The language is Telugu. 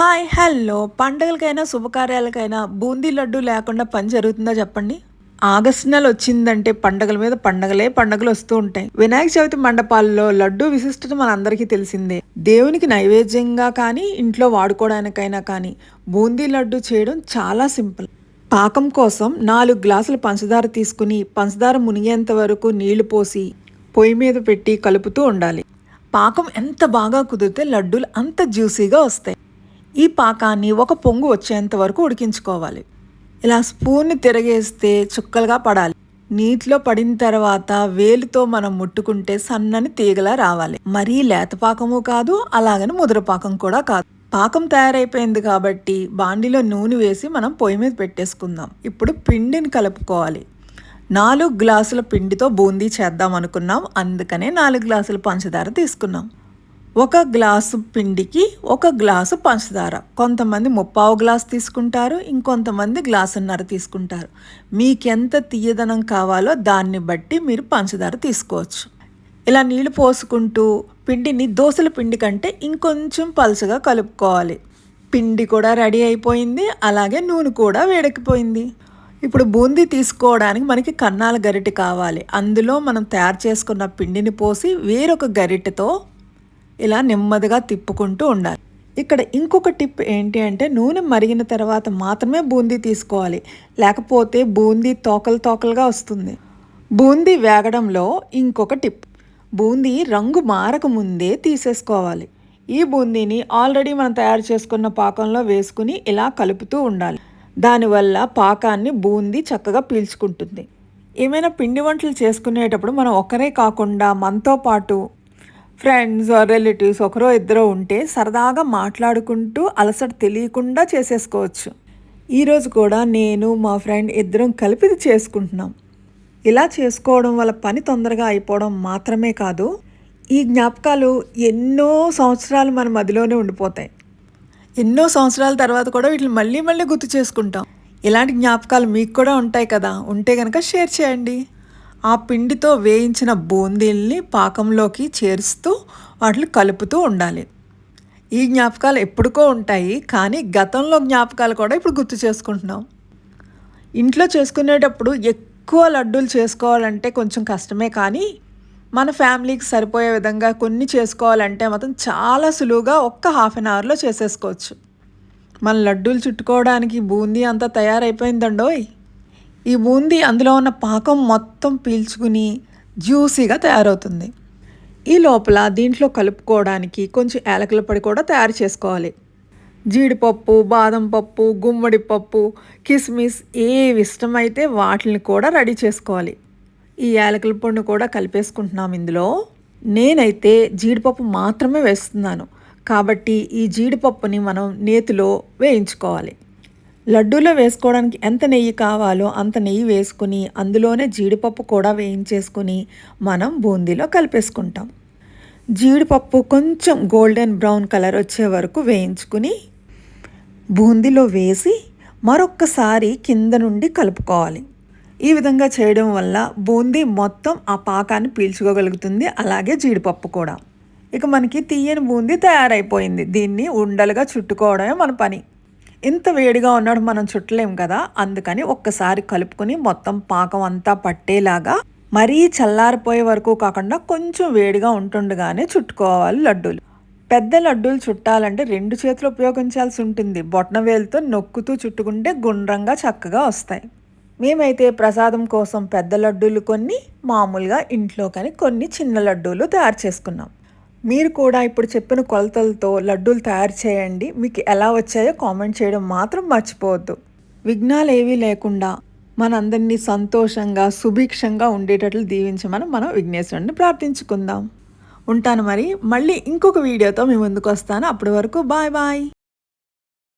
Hi hello. పండగలకైనా శుభకార్యాలకైనా బూందీ లడ్డు లేకుండా పని జరుగుతుందా చెప్పండి? ఆగస్టు నెల వచ్చిందంటే పండగల మీద పండగలే పండగలు వస్తూ ఉంటాయి. వినాయక చవితి మండపాల్లో లడ్డు విశిష్టత మనందరికీ తెలిసిందే. దేవునికి నైవేద్యంగా కానీ ఇంట్లో వాడుకోవడానికైనా కానీ బూందీ లడ్డు చేయడం చాలా సింపుల్. పాకం కోసం నాలుగు గ్లాసులు పంచదార తీసుకుని పంచదార మునిగేంత వరకు నీళ్ళు పోసి పొయ్యి మీద పెట్టి కలుపుతూ ఉండాలి. పాకం ఎంత బాగా కుదిరితే లడ్డూలు అంత జ్యూసీగా వస్తాయి. ఈ పాకాన్ని ఒక పొంగు వచ్చేంత వరకు ఉడికించుకోవాలి. ఇలా స్పూన్ని తిరగేస్తే చుక్కలుగా పడాలి. నీటిలో పడిన తర్వాత వేలుతో మనం ముట్టుకుంటే సన్నని తీగలా రావాలి. మరీ లేతపాకము కాదు అలాగని ముదురపాకం కూడా కాదు. పాకం తయారైపోయింది కాబట్టి బాండిలో నూనె వేసి మనం పొయ్యి మీద పెట్టేసుకుందాం. ఇప్పుడు పిండిని కలుపుకోవాలి. నాలుగు గ్లాసుల పిండితో బూందీ చేద్దాం అనుకున్నాం అందుకనే నాలుగు గ్లాసుల పంచదార తీసుకున్నాం. ఒక గ్లాసు పిండికి ఒక గ్లాసు పంచదార. కొంతమంది ముప్పావు గ్లాస్ తీసుకుంటారు ఇంకొంతమంది గ్లాసున్నర తీసుకుంటారు. మీకెంత తీయదనం కావాలో దాన్ని బట్టి మీరు పంచదార తీసుకోవచ్చు. ఇలా నీళ్ళు పోసుకుంటూ పిండిని దోశల పిండి కంటే ఇంకొంచెం పలుచగా కలుపుకోవాలి. పిండి కూడా రెడీ అయిపోయింది అలాగే నూనె కూడా వేడెక్కిపోయింది. ఇప్పుడు బూందీ తీసుకోవడానికి మనకి కన్నాల గరిటె కావాలి. అందులో మనం తయారు చేసుకున్న పిండిని పోసి వేరొక గరిటెతో ఇలా నెమ్మదిగా తిప్పుకుంటూ ఉండాలి. ఇక్కడ ఇంకొక టిప్ ఏంటి అంటే నూనె మరిగిన తర్వాత మాత్రమే బూందీ తీసుకోవాలి. లేకపోతే బూందీ తోకలు తోకలుగా వస్తుంది. బూందీ వేగడంలో ఇంకొక టిప్. బూందీ రంగు మారక ముందే తీసేసుకోవాలి. ఈ బూందీని ఆల్రెడీ మనం తయారు చేసుకున్న పాకంలో వేసుకుని ఇలా కలుపుతూ ఉండాలి. దానివల్ల పాకాన్ని బూందీ చక్కగా పీల్చుకుంటుంది. ఏమైనా పిండి వంటలు చేసుకునేటప్పుడు మనం ఒకరే కాకుండా మనతో పాటు ఫ్రెండ్స్ రిలేటివ్స్ ఒకరో ఇద్దరో ఉంటే సరదాగా మాట్లాడుకుంటూ అలసట తెలియకుండా చేసేసుకోవచ్చు. ఈరోజు కూడా నేను మా ఫ్రెండ్ ఇద్దరం కలిపి చేసుకుంటున్నాం. ఇలా చేసుకోవడం వల్ల పని తొందరగా అయిపోవడం మాత్రమే కాదు ఈ జ్ఞాపకాలు ఎన్నో సంవత్సరాలు మన మదిలోనే ఉండిపోతాయి. ఎన్నో సంవత్సరాల తర్వాత కూడా వీటిని మళ్ళీ మళ్ళీ గుర్తు చేసుకుంటాం. ఇలాంటి జ్ఞాపకాలు మీకు కూడా ఉంటాయి కదా ఉంటే కనుక షేర్ చేయండి. ఆ పిండితో వేయించిన బూందీల్ని పాకంలోకి చేరుస్తూ వాటిని కలుపుతూ ఉండాలి. ఈ జ్ఞాపకాలు ఎప్పుడుకో ఉంటాయి కానీ గతంలో జ్ఞాపకాలు కూడా ఇప్పుడు గుర్తు చేసుకుంటున్నాం. ఇంట్లో చేసుకునేటప్పుడు ఎక్కువ లడ్డూలు చేసుకోవాలంటే కొంచెం కష్టమే కానీ మన ఫ్యామిలీకి సరిపోయే విధంగా కొన్ని చేసుకోవాలంటే మాత్రం చాలా సులువుగా ఒక్క హాఫ్ అన్ అవర్లో చేసేసుకోవచ్చు. మన లడ్డూలు చుట్టుకోవడానికి బూందీ అంతా తయారైపోయిందండోయ్! ఈ బూందీ అందులో ఉన్న పాకం మొత్తం పీల్చుకుని జ్యూసీగా తయారవుతుంది. ఈ లోపల దీంట్లో కలుపుకోవడానికి కొంచెం ఏలకల పొడి కూడా తయారు చేసుకోవాలి. జీడిపప్పు బాదం పప్పు గుమ్మడి పప్పు కిస్మిస్ ఏవి ఇష్టమైతే వాటిని కూడా రెడీ చేసుకోవాలి. ఈ యాలకుల పొడిని కూడా కలిపేసుకుంటున్నాం ఇందులో. నేనైతే జీడిపప్పు మాత్రమే వేస్తున్నాను. కాబట్టి ఈ జీడిపప్పుని మనం నేతిలో వేయించుకోవాలి. లడ్డూలో వేసుకోవడానికి ఎంత నెయ్యి కావాలో అంత నెయ్యి వేసుకుని అందులోనే జీడిపప్పు కూడా వేయించేసుకుని మనం బూందీలో కలిపేసుకుంటాం. జీడిపప్పు కొంచెం గోల్డెన్ బ్రౌన్ కలర్ వచ్చే వరకు వేయించుకుని బూందీలో వేసి మరొక్కసారి కింద నుండి కలుపుకోవాలి. ఈ విధంగా చేయడం వల్ల బూందీ మొత్తం ఆ పాకాన్ని పీల్చుకోగలుగుతుంది అలాగే జీడిపప్పు కూడా. ఇక మనకి తీయని బూందీ తయారైపోయింది. దీన్ని ఉండలుగా చుట్టుకోవడమే మన పని. ఇంత వేడిగా ఉన్నాడు మనం చుట్టలేం కదా అందుకని ఒక్కసారి కలుపుకొని మొత్తం పాకం అంతా పట్టేలాగా మరీ చల్లారిపోయే వరకు కాకుండా కొంచెం వేడిగా ఉంటుండగానే చుట్టుకోవాలి లడ్డూలు. పెద్ద లడ్డూలు చుట్టాలంటే రెండు చేతులు ఉపయోగించాల్సి ఉంటుంది. బొట్నవేలుతో నొక్కుతూ చుట్టుకుంటే గుండ్రంగా చక్కగా వస్తాయి. మేమైతే ప్రసాదం కోసం పెద్ద లడ్డూలు కొన్ని మామూలుగా ఇంట్లో కానీ కొన్ని చిన్న లడ్డూలు తయారు చేసుకున్నాం. మీరు కూడా ఇప్పుడు చెప్పిన కొలతలతో లడ్డూలు తయారు చేయండి. మీకు ఎలా వచ్చాయో కామెంట్ చేయడం మాత్రం మర్చిపోవద్దు. విఘ్నాలు ఏవీ లేకుండా మనందరినీ సంతోషంగా సుభిక్షంగా ఉండేటట్లు దీవించమని మనం విఘ్నేశ్వరుని ప్రార్థించుకుందాం. ఉంటాను మరి. మళ్ళీ ఇంకొక వీడియోతో మీ ముందుకు వస్తాను. అప్పటి వరకు బాయ్ బాయ్.